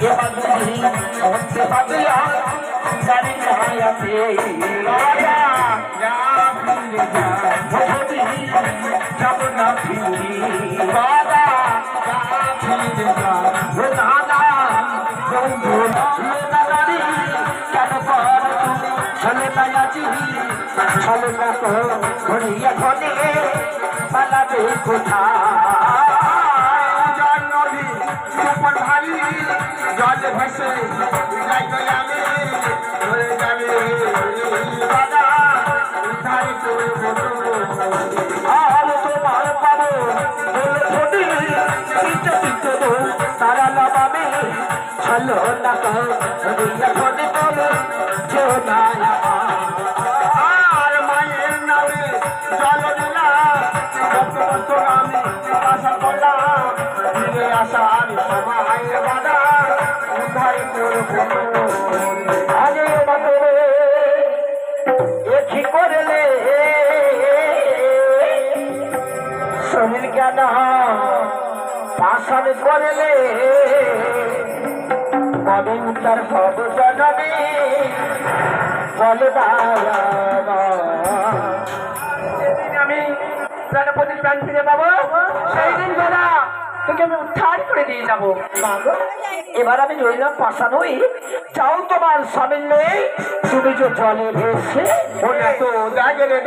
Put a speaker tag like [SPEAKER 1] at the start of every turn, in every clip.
[SPEAKER 1] এবার বুঝি হচ্ছে পাগলা গাড়ি ছায়াতে রাজা যা ফিরে যা ভগবতী যাব না ফিরি রাজা যা ফিরে যা ও দাদা বন্ধু দাদারি কেন কর তুমি চলে তাইয়াছি চলে না তো ঘড়িয়া ঘনে পালাবে কোথায় চলো না তো ঘড়িয়া ঘনে বলো জোনায়া আর মায়ের নামে জল দিলাম যত আমি আশা করলাম ফিরে আসার সময় বাধা উদ্ধার করব একি করলে শরীর জ্ঞান পাশন করলে কবে উত্তর সব জননী বলে
[SPEAKER 2] আমি প্রাণপতি প্রাণ ফিরে পাবো সেই দিন তোকে আমি উদ্ধার করে দিয়ে যাব।
[SPEAKER 1] এবার আমি রইলাম পাশানোই। চাও তোমার স্বামীর নেই তুমি যে জলে ভেসে ওটা তো দাগে। রে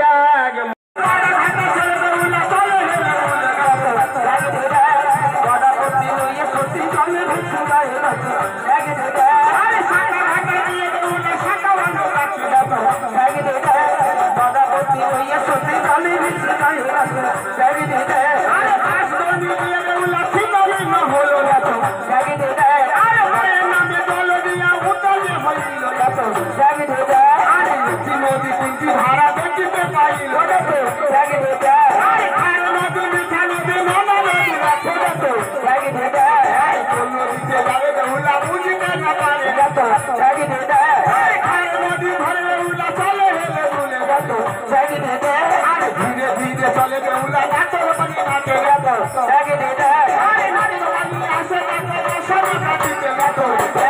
[SPEAKER 1] পানি নাচে আসে আসে কাটিতে